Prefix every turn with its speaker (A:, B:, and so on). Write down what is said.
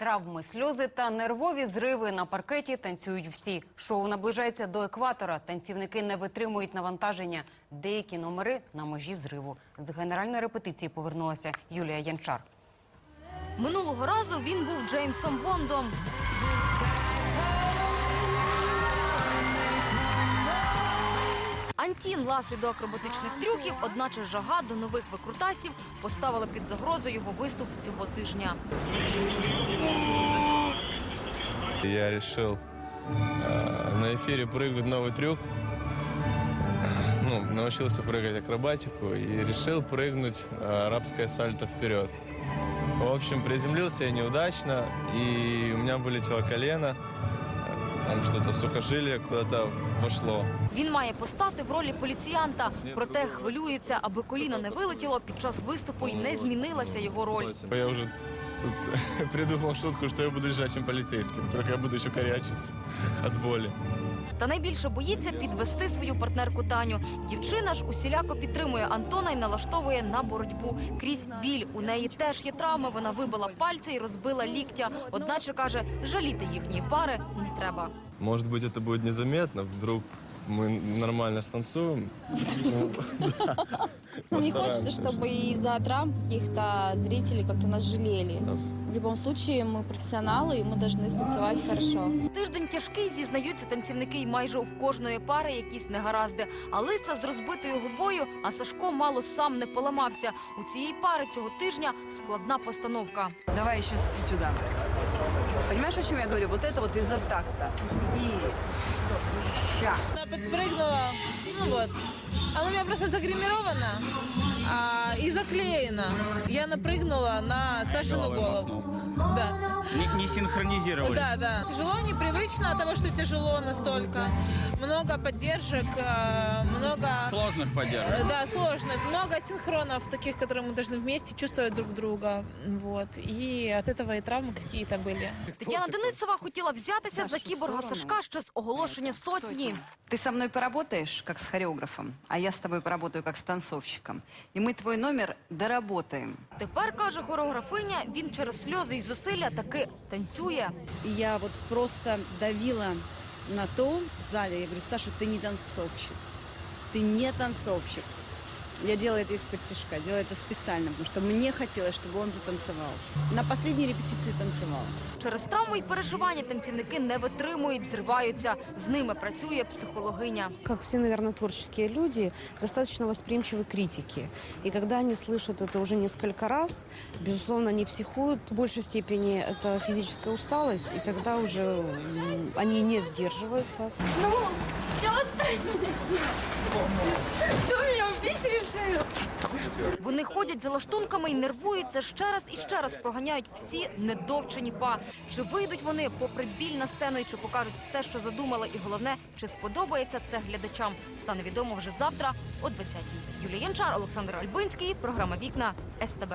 A: Травми, сльози та нервові зриви на паркеті танцюють всі. Шоу наближається до екватора. Танцівники не витримують навантаження. Деякі номери на межі зриву. З генеральної репетиції повернулася Юлія Янчар.
B: Минулого разу він був Джеймсом Бондом. Антін ласий до акробатичних трюків, одначе жага до нових викрутасів поставила під загрозу його виступ цього тижня.
C: Я решил э, на эфире прыгнуть новый трюк. Ну, научился прыгать акробатику и решил прыгнуть э, арабское сальто вперед. В общем, приземлился я неудачно, и у меня вылетело колено. Там что-то сухожилие куда-то вошло.
B: Він має постати в ролі поліціянта, проте хвилюється, аби коліно не вилетіло під час виступу і не змінилася його роль.
C: Я уже тут придумал шутку, что я буду лежачим полицейским, только я буду еще корячиться от боли.
B: Та найбільше боїться підвести свою партнерку Таню. Дівчина ж усіляко підтримує Антона і налаштовує на боротьбу. Крізь біль у неї теж є травми. Вона вибила пальця і розбила ліктя. Одначе каже, жаліти їхньої пари не треба.
C: Может быть, это будет незаметно, вдруг мы нормально станцуем. Ну, да.
D: Нам не
C: Постараемся
D: хочется, чтобы
C: сейчас.
D: из-за травм каких-то зрителей как-то нас жалели.
C: Да.
D: В любом случае, мы профессионалы, и мы должны станцевать хорошо.
B: Тиждень тяжкий, зізнаються танцівники й майже в кожної пари якісь негаразди. А Лиса з розбитою губою, а Сашко мало сам не поламався. У цієї пари цього тижня складна постановка.
E: Давай еще с- сюда. Понимаешь, о чем я говорю? Вот это вот из-за такта. И... Так.
F: Она подпрыгнула, ну вот. Оно у меня просто загримировано. а, и заклеена. Я напрыгнула на Сашину голову. Да.
G: Не, не синхронизировались.
F: Да, да. Тяжело, непривычно от того, что тяжело настолько. Много поддержек, э, много...
G: Сложных
F: э,
G: поддержек.
F: Да, сложных. Много синхронов таких, которые мы должны вместе чувствовать друг друга. Вот. И от этого и травмы какие-то были.
B: Тетяна Денисова хотіла взятися за кіборга Сашка ще з оголошення сотні.
E: Ты со мной поработаешь, как с хореографом, а я с тобой поработаю, как с танцовщиком. И мы твой номер доработаем.
B: Тепер каже хореографиня, він через сльози і зусилля таки танцює.
H: И я вот просто давила на то в зале. Я говорю, Саша, ты не танцовщик. Ты не танцовщик. Я делаю это из-под тяжка, делаю это специально, потому что мне хотелось, чтобы он затанцевал. На последней репетиции танцевал.
B: Через травму і переживання танцівники не витримують, зриваються. З ними працює психологиня.
I: как все, наверное, творческие люди, достаточно восприимчивы к критике. И когда они слышат это уже несколько раз, безусловно, они психуют. В большей степени это физическая усталость, и тогда уже м, они не сдерживаются.
B: вони ходять за лаштунками і нервуються ще раз і ще раз проганяють всі недовчені па. Чи вийдуть вони попри біль на сцену і чи покажуть все, що задумали, і головне, чи сподобається це глядачам, стане відомо вже завтра о 20-й. Юлія Янчар, Олександр Альбинський, програма Вікна СТБ.